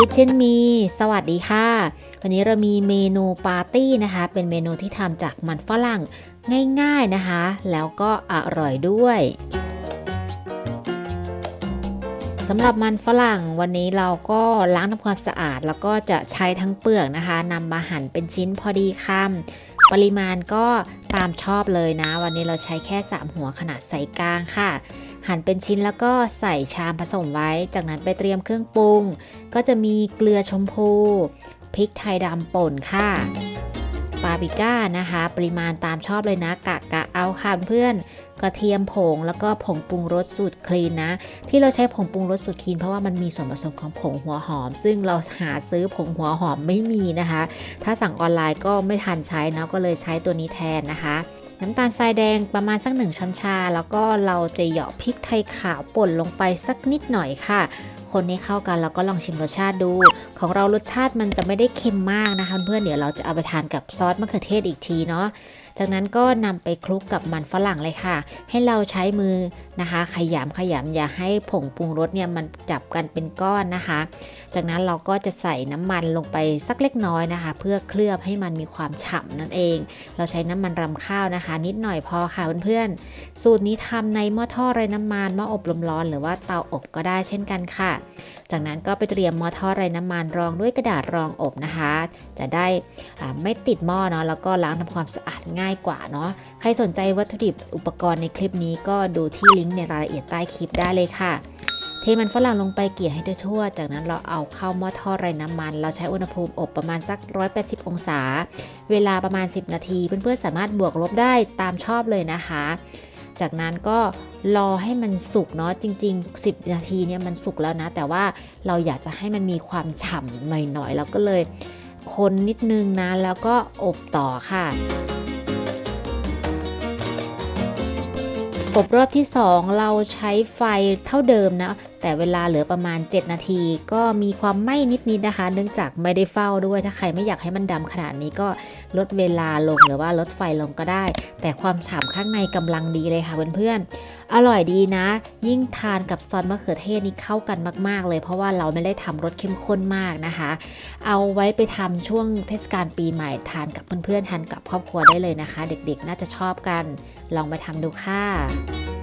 คิทเช่นมี สวัสดีค่ะ วันนี้เรามีเมนูปาร์ตี้นะคะ เป็นเมนูที่ทำจากมันฝรั่งง่ายๆนะคะ แล้วก็อร่อยด้วยสำหรับมันฝรั่งวันนี้เราก็ล้างทำความสะอาด แล้วก็จะใช้ทั้งเปลือกนะคะนำมาหั่นเป็นชิ้นพอดีคำปริมาณก็ตามชอบเลยนะ วันนี้เราใช้แค่ 3 หัวขนาดไซส์กลางค่ะ หั่นเป็นชิ้นแล้วก็ใส่ชามผสมไว้ จากนั้นไปเตรียมเครื่องปรุง ก็จะมีเกลือชมพูพริกไทยดำป่นค่ะปาปริก้านะคะ ปริมาณตามชอบเลยนะ กะกะเอาค่ะเพื่อนกระเทียมผงแล้วก็ผงปรุงรสสูตรคลีนนะ ที่เราใช้ผงปรุงรสสูตรคลีนเพราะว่ามันมีส่วนผสมของผงหัวหอม ซึ่งเราหาซื้อผงหัวหอมไม่มีนะคะ ถ้าสั่งออนไลน์ก็ไม่ทันใช้นะก็เลยใช้ตัวนี้แทนนะคะ น้ำตาลทรายแดงประมาณสักหนึ่งช้อนชา แล้วก็เราจะเหยาะพริกไทยขาวป่นลงไปสักนิดหน่อยค่ะ คนนี้เข้ากันแล้วก็ลองชิมรสชาติดู ของเรารสชาติมันจะไม่ได้เค็มมากนะคะเพื่อนเดี๋ยวเราจะเอาไปทานกับซอสมะเขือเทศอีกทีเนาะ จากนั้นก็นำไปคลุกกับมันฝรั่งเลยค่ะ ให้เราใช้มือนะคะ ขยำขยำอย่าให้ผงปรุงรสเนี่ยมันจับกันเป็นก้อนนะคะ จากนั้นเราก็จะใส่น้ำมันลงไปสักเล็กน้อยนะคะ เพื่อเคลือบให้มันมีความฉ่ำนั่นเอง เราใช้น้ำมันรำข้าวนะคะ นิดหน่อยพอค่ะเพื่อนๆสูตรนี้ทำในหม้อทอดไร้น้ำมันหม้ออบลมร้อน หรือว่าเตาอบก็ได้เช่นกันค่ะ จากนั้นก็ไปเตรียมหม้อทอดไร้น้ำมันรองด้วยกระดาษรองอบนะคะ จะได้ไม่ติดหม้อเนาะแล้วก็ล้างทำความสะอาดง่ายายกว่าเนาะใครสนใจวัตถุดิบอุปกรณ์ในคลิปนี้ก็ดูที่ลิงก์ในรายละเอียดใต้คลิปได้เลยค่ะ เทมันฝรั่งลงไปเกี่ยให้ทั่ว จากนั้นเราเอาเข้าหม้อทอดไร้น้ำมัน เราใช้อุณหภูมิอบประมาณสัก 180 องศา เวลาประมาณ 10 นาทีเพื่อนๆสามารถบวกลบได้ตามชอบเลยนะคะ จากนั้นก็รอให้มันสุกเนาะจริง ๆ 10 นาทีเนี่ยมันสุกแล้วนะ แต่ว่าเราอยากจะให้มันมีความฉ่ำหน่อยๆเราก็เลยคนนิดนึงนะแล้วก็อบต่อค่ะ บรอบที่ 2 เราใช้ไฟเท่าเดิมนะแต่เวลาเหลือประมาณ 7 นาที ก็มีความไหม้นิดๆนะคะ เนื่องจากไม่ได้เฝ้าด้วย ถ้าใครไม่อยากให้มันดำขนาดนี้ก็ลดเวลาลงหรือว่าลดไฟลงก็ได้ แต่ความฉ่ำข้างในกำลังดีเลยค่ะเพื่อนๆ อร่อยดีนะ ยิ่งทานกับซอสมะเขือเทศนี่เข้ากันมาก ๆ เลย เพราะว่าเราไม่ได้ทำรสเข้มข้นมากนะคะ เอาไว้ไปทำช่วงเทศกาลปีใหม่ทานกับเพื่อนๆทานกับครอบครัวได้เลยนะคะ เด็กๆ น่าจะชอบกัน ลองไปทำดูค่ะ